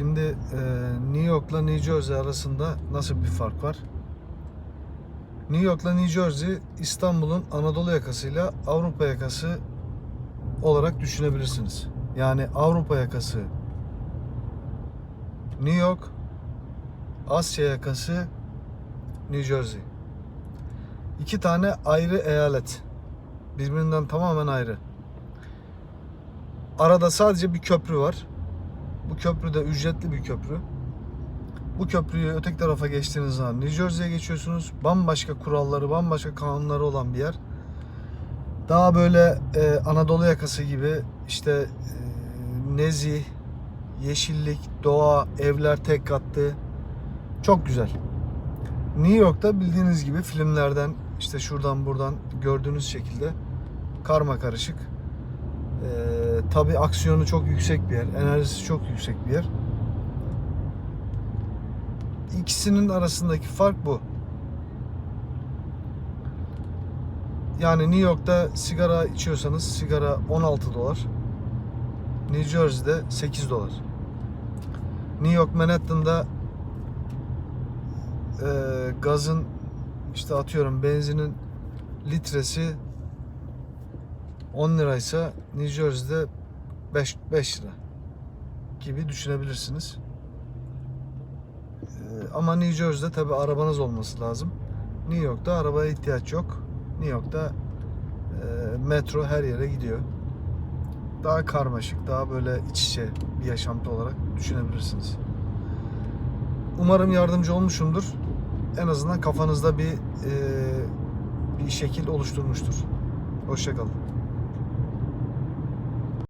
Şimdi e, New York'la New Jersey arasında nasıl bir fark var? New York'la New Jersey İstanbul'un Anadolu yakasıyla Avrupa yakası olarak düşünebilirsiniz. Yani Avrupa yakası New York, Asya yakası New Jersey. İki tane ayrı eyalet. Birbirinden tamamen ayrı. Arada sadece bir köprü var. Bu köprü de ücretli bir köprü. Bu köprüyü öteki tarafa geçtiğiniz zaman New Jersey'ye geçiyorsunuz. Bambaşka kuralları, bambaşka kanunları olan bir yer. Daha böyle e, Anadolu yakası gibi işte e, nezih, yeşillik, doğa, evler tek katlı. Çok güzel. New York'ta bildiğiniz gibi filmlerden işte şuradan buradan gördüğünüz şekilde karma karışık. Ee, tabii aksiyonu çok yüksek bir yer, enerjisi çok yüksek bir yer. İkisinin arasındaki fark bu. Yani New York'ta sigara içiyorsanız sigara 16 dolar. New Jersey'de 8 dolar. New York Manhattan'da e, gazın işte atıyorum benzinin litresi 10 liraysa New Jersey'de 5, 5 lira gibi düşünebilirsiniz. E, ama New Jersey'de tabi arabanız olması lazım. New York'ta arabaya ihtiyaç yok. New York'ta e, metro her yere gidiyor. Daha karmaşık, daha böyle iç içe bir yaşantı olarak düşünebilirsiniz. Umarım yardımcı olmuşumdur. En azından kafanızda bir e, bir şekil oluşturmuştur. Hoşçakalın.